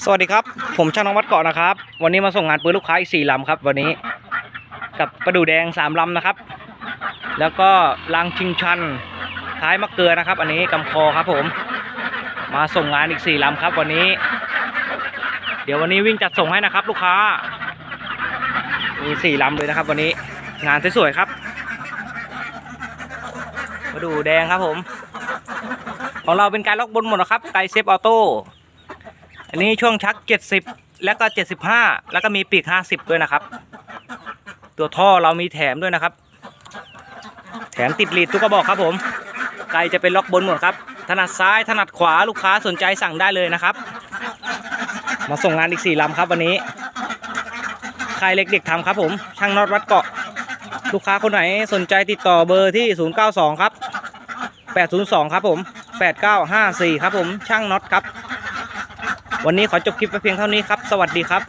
สวัสดีครับ ผมช่างน้องวัดเกาะนะครับ วันนี้มาส่งงานปืนลูกค้าอีกสี่ลำครับ วันนี้กับประดูแดงสามลำนะครับ แล้วก็ลังชิงชันท้ายมะเกลือนะครับ อันนี้กำคอครับผม มาส่งงานอีกสี่ลำครับวันนี้ เดี๋ยววันนี้วิ่งจัดส่งให้นะครับ ลูกค้า มีสี่ลำเลยนะครับ วันนี้งานสวยๆครับประดูแดงครับผม ของเราเป็นการล็อกบนหมดนะครับไกเซฟออโต้ อันนี้ช่วงชัก 70 แล้วก็ 75 แล้วก็มีปีก 50 ด้วยนะครับ ตัวท่อเรามีแถมด้วยนะครับ แถมติดลีดทุกกระบอกครับผมไกลจะเป็นล็อกบนหมดครับ ถนัดซ้ายถนัดขวาลูกค้าสนใจสั่งได้เลยนะครับ มาส่งงานอีก 4ลำครับวันนี้ใค่ายเล็กเด็กทำครับผม ช่างน็อตวัดเกาะ ลูกค้าคนไหนสนใจติดต่อเบอร์ที่ 092 ครับ 802 ครับผม 8954 ครับผม ช่างน็อตครับ วันนี้ขอจบคลิปไปเพียงเท่านี้ครับ สวัสดีครับ